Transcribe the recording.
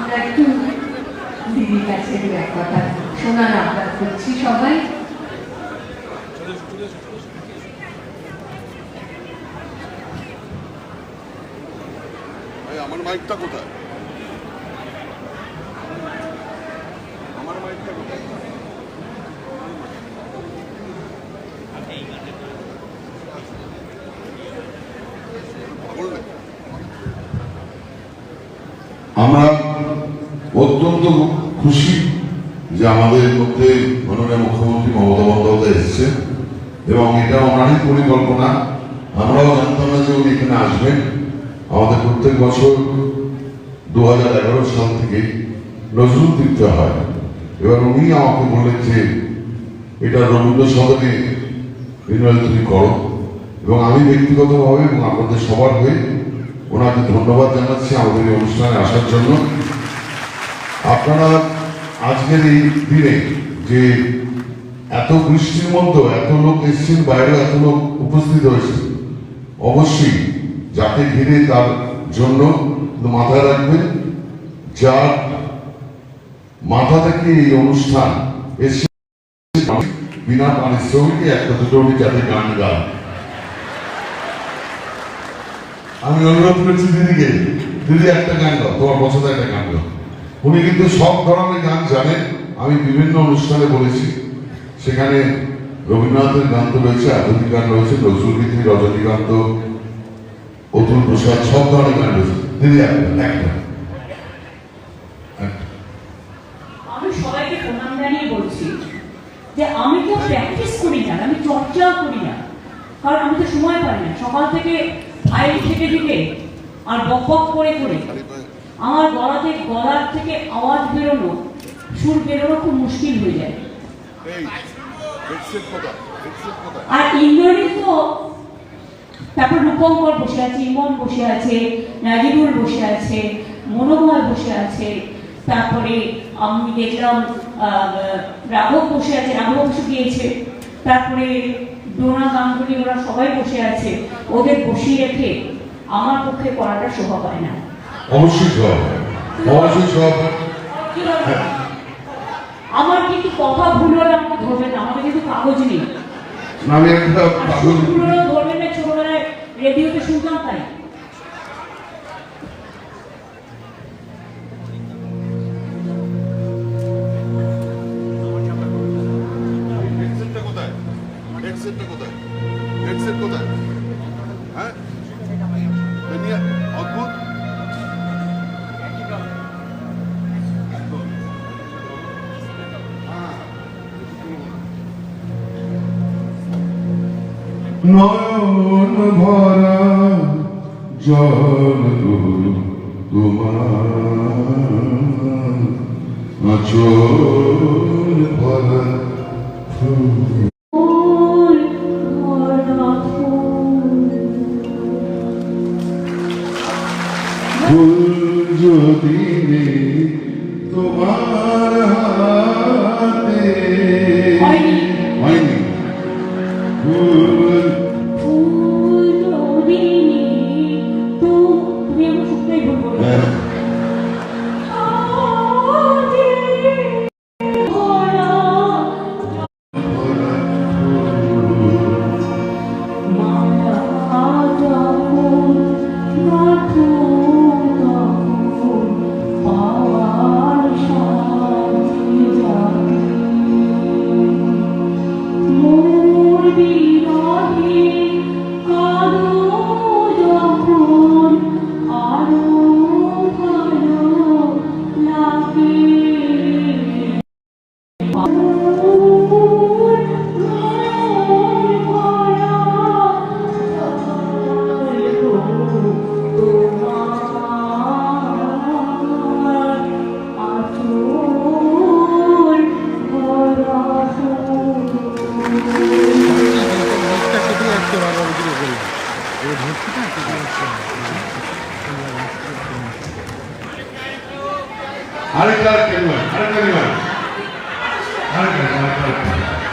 আমরা একটু দিদির কাছে এক কথা শোনার করছি সবাই। আমার মাইকটা কোথায় আমার মাইকটা কোথায় বললেন আমরা অত্যন্ত খুশি যে আমাদের মধ্যে মাননীয় মুখ্যমন্ত্রী মমতা বন্দ্যোপাধ্যায় এসেছে এবং এটা ওনারই পরিকল্পনা। আমরাও জানতাম না যে উনি এখানে আসবেন। আমাদের প্রত্যেক বছর দু হাজার এগারো সাল থেকে নজরুল তীর্থ হয়। এবার উনি আমাকে বললেন যে, এটা রবীন্দ্র সদনে বিনয় তুমি করো। এবং আমি ব্যক্তিগতভাবে এবং আপনাদের সবার হয়ে ওনাকে ধন্যবাদ জানাচ্ছি আমাদের এই অনুষ্ঠানে আসার জন্য। আপনারা আজকের এই দিনে যে এত বৃষ্টির মধ্যে এত লোক এসছেন বাইরে এত লোক উপস্থিত হয়েছে, অবশ্যই যাকে ঘিরে তার জন্য মাথায় রাখবেন, যার মাথা থেকে এই অনুষ্ঠান এসে বিনা পারিশ্রমিকে একটা দুটো যাতে গান গান। আমি অনুরোধ করছি, দিদিকে, দিদি একটা গান গাও, তোমার পছন্দের একটা গান গাও। উনি কিন্তু সব ধরনের গান জানেন। আমি বিভিন্ন অনুষ্ঠানে বলেছি। সেখানে রবীন্দ্রনাথের গান তো রয়েছে, আধুনিক গান রয়েছে, নজরুল গীতি রজনীকান্ত, অতুল প্রসাদ, সব ধরনের গান রয়েছে। দিদি একটা সবাইকে যে আমি তো প্র্যাকটিস করি না, আমি চর্চাও করি না। কারণ আমি তো সময় পাই না। সকাল থেকে ফাইল থেকে দিকে আর বক বক করে করে। আমার গলাতে গলার থেকে আওয়াজ বেরোনো সুর বেরোনো খুব মুশকিল হয়ে যায়। আর ইন্দ্রনীল তো তারপর রূপঙ্কর বসে আছে ইমন বসে আছে নাজিবুল বসে আছে মনোময় বসে আছে তারপরে আমি দেখলাম আহ, রাঘব বসে আছে রাঘব বসে গিয়েছে তারপরে ডোনা গাঙ্গুলি ওরা সবাই বসে আছে ওদের বসিয়ে রেখে আমার পক্ষে করাটা শোভা পায় না। অবশ্যই সব অবশ্যই সব কি হবে? আমার কিন্তু কথা ভুল হলে আমাকে ধরবেন না আমাকে কিন্তু কাগজ নেই। আমি একটা পাগল। ধরবেন না ছোটবেলায় রেডিওতে শুনতাম তাই। নয়ন ভরা জল তোমার আচল ভরা ফুল। ആൾക്കാർക്ക് ആൾക്കാരുകൾ ആൾക്കാർ ആൾക്കാർ